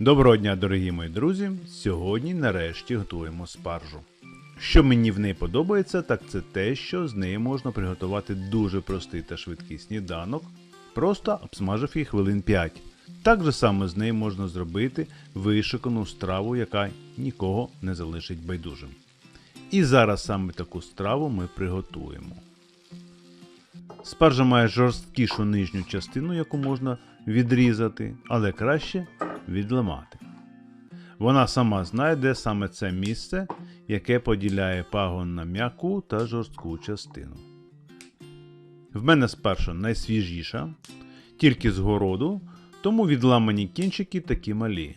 Доброго дня, дорогі мої друзі! Сьогодні нарешті готуємо спаржу. Що мені в неї подобається, так це те, що з неї можна приготувати дуже простий та швидкий сніданок, просто обсмажив її хвилин 5. Так же само з неї можна зробити вишикану страву, яка нікого не залишить байдужим. І зараз саме таку страву ми приготуємо. Спаржа має жорсткішу нижню частину, яку можна відрізати, але краще відламати. Вона сама знає, де саме це місце, яке поділяє пагон на м'яку та жорстку частину. В мене спаржа найсвіжіша, тільки з городу, тому відламані кінчики такі малі.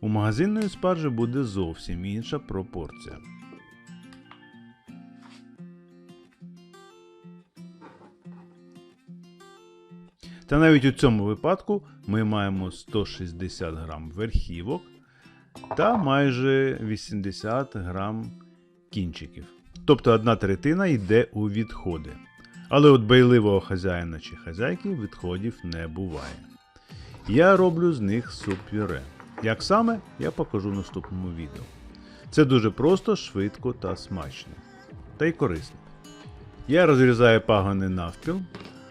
У магазинної спаржі буде зовсім інша пропорція. Та навіть у цьому випадку ми маємо 160 грам верхівок та майже 80 грам кінчиків. Тобто одна третина йде у відходи. Але от байливого хазяїна чи хазяйки відходів не буває. Я роблю з них суп-пюре. Як саме, я покажу в наступному відео. Це дуже просто, швидко та смачно. Та й корисно. Я розрізаю пагони навпіл,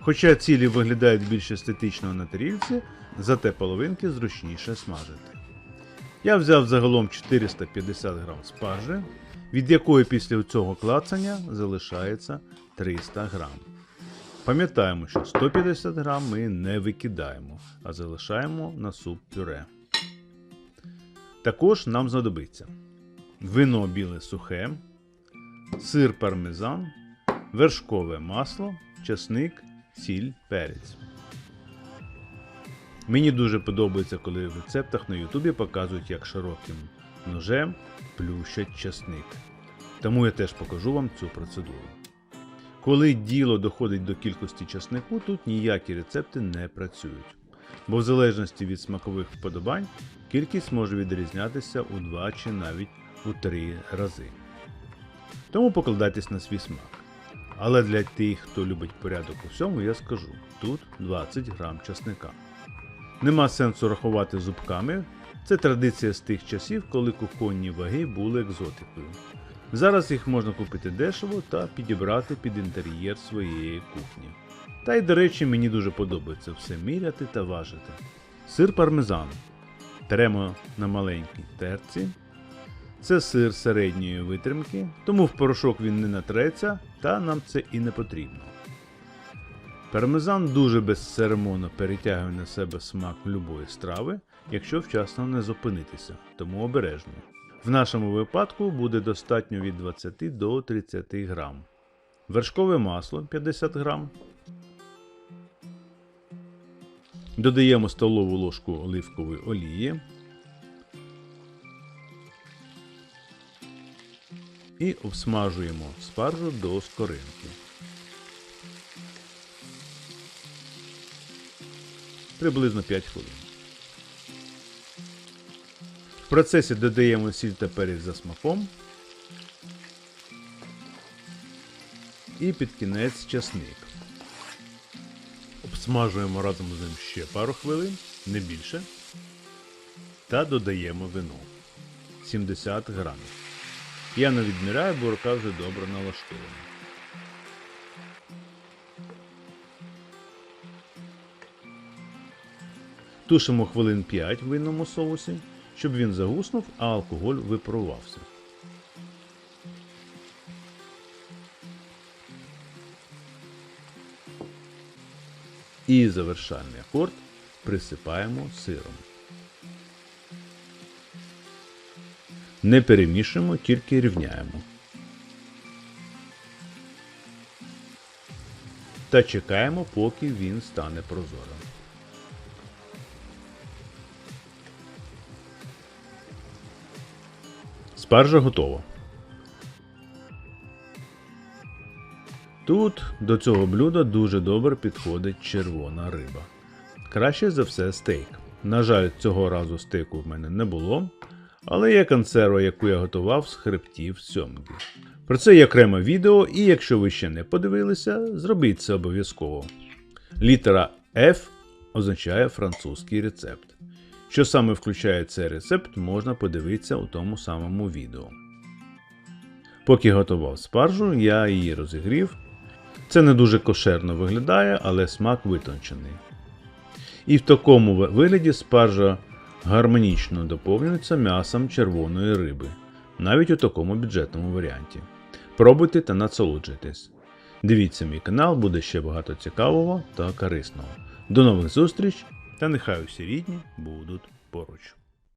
Хоча цілі виглядають більш естетично на тарілці, зате половинки зручніше смажити. Я взяв загалом 450 грам спаржі, від якої після цього клацання залишається 300 грам. Пам'ятаємо, що 150 грам ми не викидаємо, а залишаємо на суп пюре. Також нам знадобиться вино біле сухе, сир пармезан, вершкове масло, часник сіль, перець. Мені дуже подобається, коли в рецептах на Ютубі показують, як широким ножем плющать часник. Тому я теж покажу вам цю процедуру. Коли діло доходить до кількості часнику, тут ніякі рецепти не працюють. Бо в залежності від смакових вподобань кількість може відрізнятися у 2 чи навіть у 3 рази. Тому покладайтесь на свій смак. Але для тих, хто любить порядок у всьому, я скажу: тут 20 грам часника. Нема сенсу рахувати зубками. Це традиція з тих часів, коли кухонні ваги були екзотикою. Зараз їх можна купити дешево та підібрати під інтер'єр своєї кухні. Та й, до речі, мені дуже подобається все міряти та важити. Сир пармезан. Тремо на маленькій терці. Це сир середньої витримки, тому в порошок він не натреться, та нам це і не потрібно. Пармезан дуже безцеремонно перетягує на себе смак любої страви, якщо вчасно не зупинитися, тому обережно. В нашому випадку буде достатньо від 20 до 30 грам. Вершкове масло 50 грам. Додаємо столову ложку оливкової олії. І обсмажуємо спаржу до скоринки. Приблизно 5 хвилин. В процесі додаємо сіль та перець за смаком. І під кінець часник. Обсмажуємо разом з ним ще пару хвилин, не більше. Та додаємо вино 70 грамів. Я не відміряю, бо рука вже добре налаштована. Тушимо хвилин 5 в винному соусі, щоб він загуснув, а алкоголь випарувався. І завершальний акорд присипаємо сиром. Не перемішуємо, тільки рівняємо. Та чекаємо, поки він стане прозорим. Спаржа готова. Тут до цього блюда дуже добре підходить червона риба. Краще за все стейк. На жаль, цього разу стейку в мене не було, але є консерва, яку я готував з хребтів сьомги. Про це є окреме відео, і якщо ви ще не подивилися, зробіть це обов'язково. Літера F означає французький рецепт. Що саме включає цей рецепт, можна подивитися у тому самому відео. Поки готував спаржу, я її розігрів. Це не дуже кошерно виглядає, але смак витончений. І в такому вигляді спаржа гармонічно доповнюється м'ясом червоної риби, навіть у такому бюджетному варіанті. Пробуйте та насолоджуйтесь. Дивіться мій канал, буде ще багато цікавого та корисного. До нових зустріч та нехай усі рідні будуть поруч.